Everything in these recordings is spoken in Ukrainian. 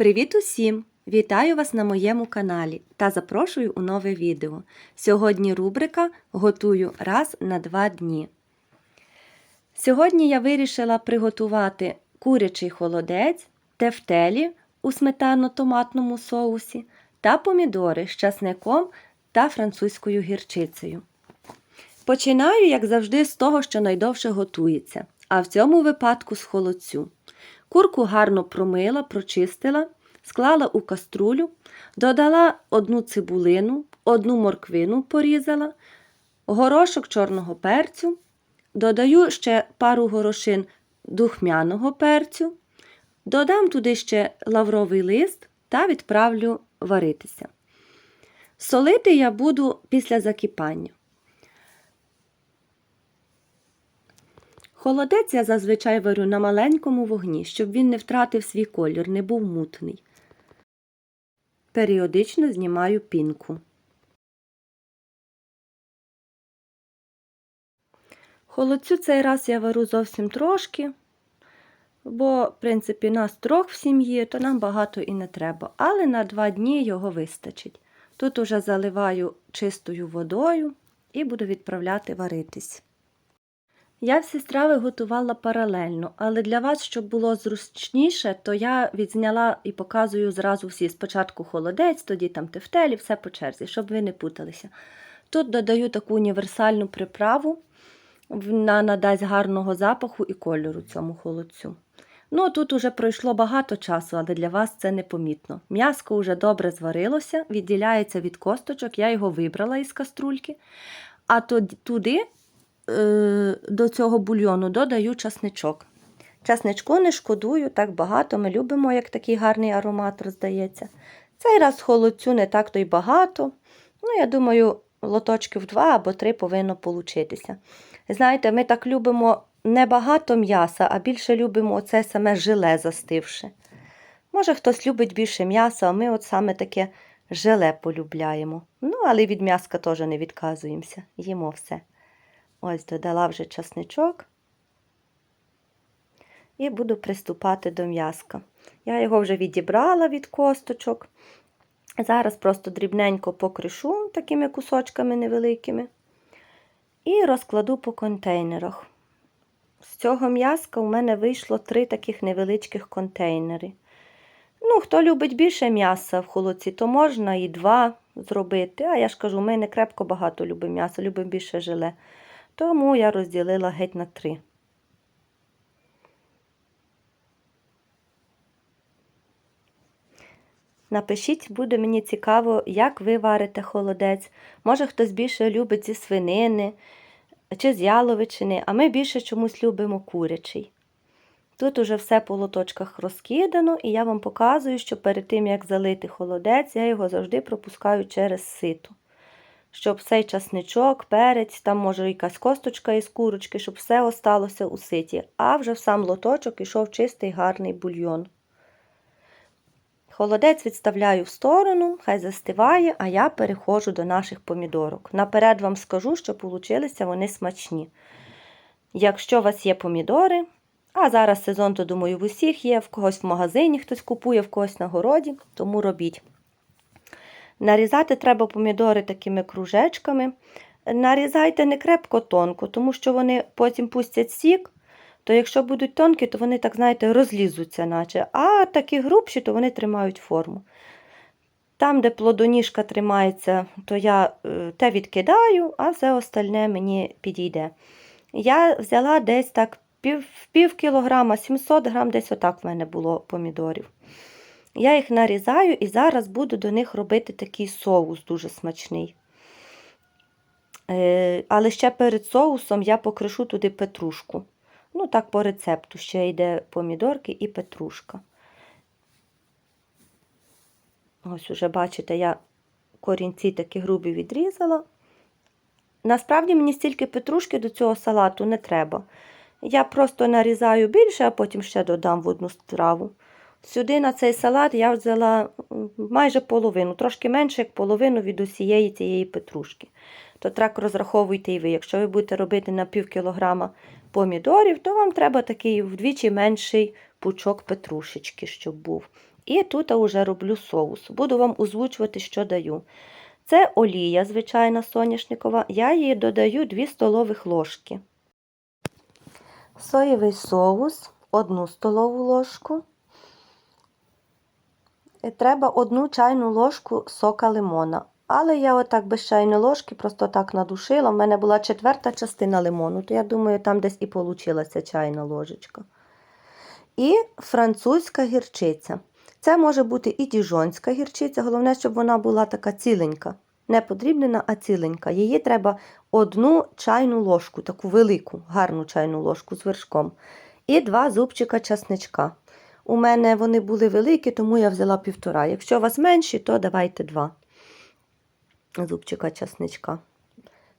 Привіт усім! Вітаю вас на моєму каналі та запрошую у нове відео. Сьогодні рубрика Готую раз на два дні. Сьогодні я вирішила приготувати курячий холодець, тефтелі у сметано-томатному соусі та помідори з часником та французькою гірчицею. Починаю, як завжди, з того, що найдовше готується, а в цьому випадку з холодцю. Курку гарно промила, прочистила, склала у каструлю, додала одну цибулину, одну морквину порізала, горошок чорного перцю, додаю ще пару горошин духмяного перцю, додам туди ще лавровий лист та відправлю варитися. Солити я буду після закипання. Холодець я зазвичай варю на маленькому вогні, щоб він не втратив свій колір, не був мутний. Періодично знімаю пінку. Холодцю цей раз я варю зовсім трошки, бо, в принципі, нас трьох в сім'ї, то нам багато і не треба. Але на два дні його вистачить. Тут уже заливаю чистою водою і буду відправляти варитись. Я всі страви готувала паралельно, але для вас, щоб було зручніше, то я відзняла і показую зразу всі. Спочатку холодець, тоді там тефтелі, все по черзі, щоб ви не путалися. Тут додаю таку універсальну приправу, вона надасть гарного запаху і кольору цьому холодцю. Ну, тут уже пройшло багато часу, але для вас це непомітно. М'яско вже добре зварилося, відділяється від косточок, я його вибрала із каструльки, а туди до цього бульйону додаю часничок. Часничку не шкодую, так багато. Ми любимо, як такий гарний аромат роздається. Цей раз холодцю не так то й багато. Ну, я думаю, лоточків два або три повинно получитися. Знаєте, ми так любимо не багато м'яса, а більше любимо оце саме желе застивше. Може, хтось любить більше м'яса, а ми от саме таке желе полюбляємо. Ну, але від м'яска теж не відказуємося, їмо все. Ось додала вже часничок і буду приступати до м'яска. Я його вже відібрала від косточок. Зараз просто дрібненько покришу такими кусочками невеликими і розкладу по контейнерах. З цього м'яска у мене вийшло три таких невеличких контейнери. Ну, хто любить більше м'яса в холодці, то можна і два зробити. А я ж кажу, ми не крепко багато любимо м'яса, любимо більше желе. Тому я розділила геть на три. Напишіть, буде мені цікаво, як ви варите холодець. Може, хтось більше любить зі свинини чи з яловичини, а ми більше чомусь любимо курячий. Тут уже все по лоточках розкидано, і я вам показую, що перед тим, як залити холодець, я його завжди пропускаю через сито щоб цей часничок, перець, там, може, якась косточка із курочки, щоб все осталося у ситі, а вже в сам лоточок ішов чистий гарний бульйон. Холодець відставляю в сторону, хай застиває, а я переходжу до наших помідорок. Наперед вам скажу, що получилися вони смачні. Якщо у вас є помідори, а зараз сезон, то думаю, в усіх є, в когось в магазині хтось купує, в когось на городі, тому робіть. Нарізати треба помідори такими кружечками. Нарізайте не крепко тонко, тому що вони потім пустять сік, то якщо будуть тонкі, то вони, так знаєте, розлізуться, наче. а такі грубші, то вони тримають форму. Там, де плодоніжка тримається, то я е, те відкидаю, а все остальне мені підійде. Я взяла десь так пів, пів кілограма, 700 грам, десь отак в мене було помідорів. Я їх нарізаю і зараз буду до них робити такий соус дуже смачний. Е, але ще перед соусом я покришу туди петрушку. Ну, так, по рецепту ще йде помідорки і петрушка. Ось уже, бачите, я корінці такі грубі відрізала. Насправді, мені стільки петрушки до цього салату не треба. Я просто нарізаю більше, а потім ще додам в одну страву. Сюди на цей салат я взяла майже половину, трошки менше, як половину від усієї цієї петрушки. То так розраховуйте і ви. Якщо ви будете робити на пів кілограма помідорів, то вам треба такий вдвічі менший пучок петрушечки, щоб був. І тут я вже роблю соус. Буду вам озвучувати, що даю. Це олія, звичайна соняшникова. Я її додаю 2 столових ложки. Соєвий соус 1 столову ложку. І Треба 1 чайну ложку сока лимона. Але я отак без чайної ложки просто так надушила. У мене була четверта частина лимону, то я думаю, там десь і получилася чайна ложечка. І французька гірчиця. Це може бути і діжонська гірчиця, головне, щоб вона була така ціленька. Не подрібнена, а ціленька. Її треба одну чайну ложку, таку велику, гарну чайну ложку з вершком. І два зубчика часничка. У мене вони були великі, тому я взяла півтора. Якщо у вас менші, то давайте два зубчика часничка.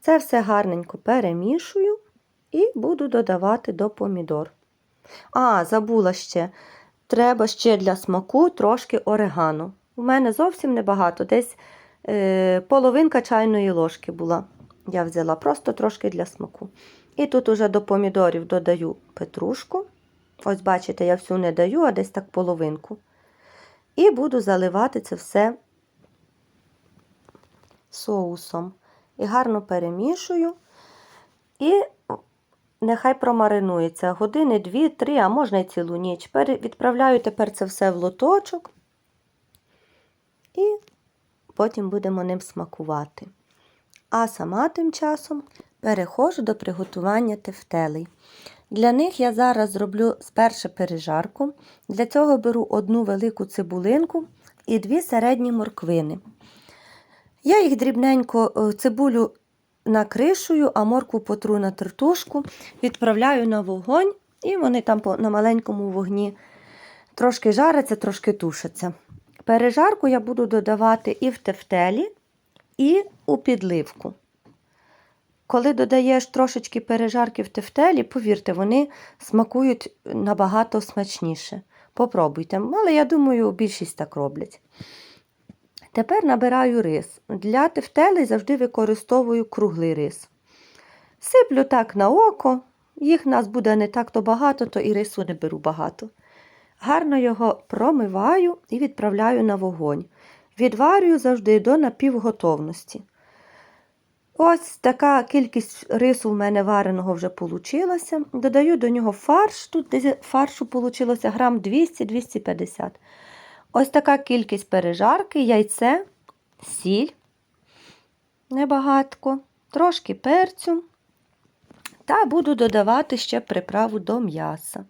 Це все гарненько перемішую і буду додавати до помідор. А, забула ще. Треба ще для смаку трошки орегано. У мене зовсім небагато, десь е, половинка чайної ложки була. Я взяла просто трошки для смаку. І тут уже до помідорів додаю петрушку. Ось, бачите, я всю не даю, а десь так половинку. І буду заливати це все соусом. І гарно перемішую. І нехай промаринується години 2-3, а можна й цілу ніч. Відправляю тепер це все в лоточок. І потім будемо ним смакувати. А сама тим часом переходжу до приготування тефтелей. Для них я зараз зроблю спершу пережарку. Для цього беру одну велику цибулинку і дві середні морквини. Я їх дрібненько е, цибулю накришую, а моркву потру на тертушку, відправляю на вогонь, і вони там на маленькому вогні трошки жаряться, трошки тушаться. Пережарку я буду додавати і в тефтелі, і у підливку. Коли додаєш трошечки пережарки в тефтелі, повірте, вони смакують набагато смачніше. Попробуйте, але я думаю, більшість так роблять. Тепер набираю рис. Для тефтелей завжди використовую круглий рис. Сиплю так на око, їх нас буде не так то багато, то і рису не беру багато. Гарно його промиваю і відправляю на вогонь. Відварюю завжди до напівготовності. Ось така кількість рису в мене вареного вже вийшла. Додаю до нього фарш. Тут фаршу вийшло грам 200-250. Ось така кількість пережарки, яйце, сіль небагатко, трошки перцю. Та буду додавати ще приправу до м'яса.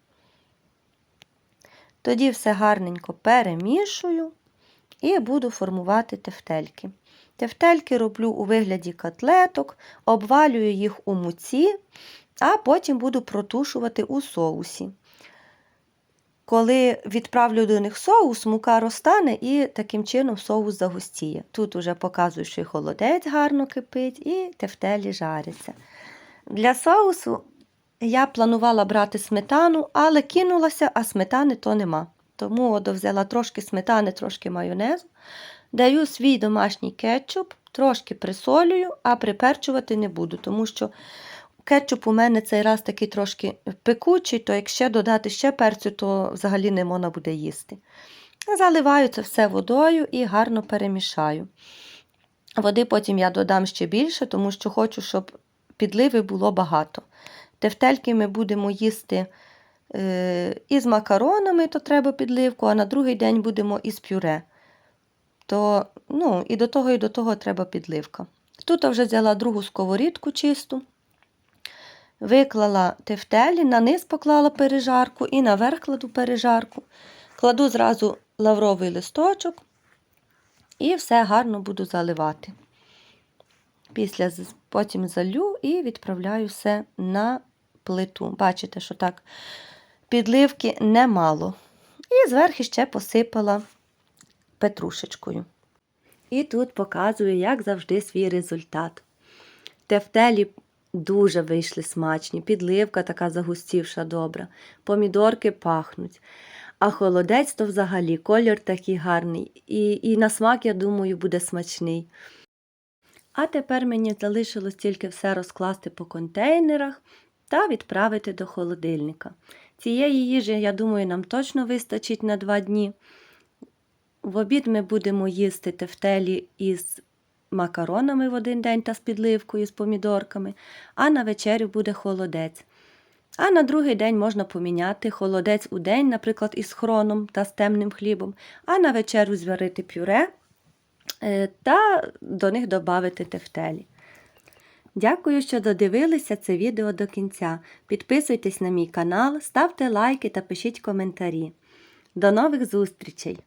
Тоді все гарненько перемішую і буду формувати тефтельки. Тефтельки роблю у вигляді котлеток, обвалюю їх у муці, а потім буду протушувати у соусі. Коли відправлю до них соус, мука розтане і таким чином соус загустіє. Тут уже показую, що і холодець гарно кипить, і тефтелі жаряться. Для соусу я планувала брати сметану, але кинулася, а сметани то нема. Тому взяла трошки сметани, трошки майонезу. Даю свій домашній кетчуп, трошки присолюю, а приперчувати не буду, тому що кетчуп у мене цей раз такий трошки пекучий, то якщо додати ще перцю, то взагалі не можна буде їсти. Заливаю це все водою і гарно перемішаю. Води потім я додам ще більше, тому що хочу, щоб підливи було багато. Тефтельки ми будемо їсти е, із макаронами, то треба підливку, а на другий день будемо із пюре. То, ну, і до того, і до того треба підливка. Тут я вже взяла другу сковорідку чисту, виклала тефтелі, на низ поклала пережарку і наверх кладу пережарку. Кладу зразу лавровий листочок і все гарно буду заливати. Після потім залю і відправляю все на плиту. Бачите, що так підливки немало. І зверху ще посипала петрушечкою. І тут показую, як завжди, свій результат. Тефтелі дуже вийшли смачні, підливка така загустівша добра, помідорки пахнуть. А холодець то взагалі колір такий гарний. І, і на смак, я думаю, буде смачний. А тепер мені залишилось тільки все розкласти по контейнерах та відправити до холодильника. Цієї їжі, я думаю, нам точно вистачить на два дні. В обід ми будемо їсти тефтелі із макаронами в один день та з підливкою, з помідорками, а на вечерю буде холодець. А на другий день можна поміняти холодець у день, наприклад, із хроном та з темним хлібом, а на вечерю зварити пюре е, та до них додати тефтелі. Дякую, що додивилися це відео до кінця. Підписуйтесь на мій канал, ставте лайки та пишіть коментарі. До нових зустрічей!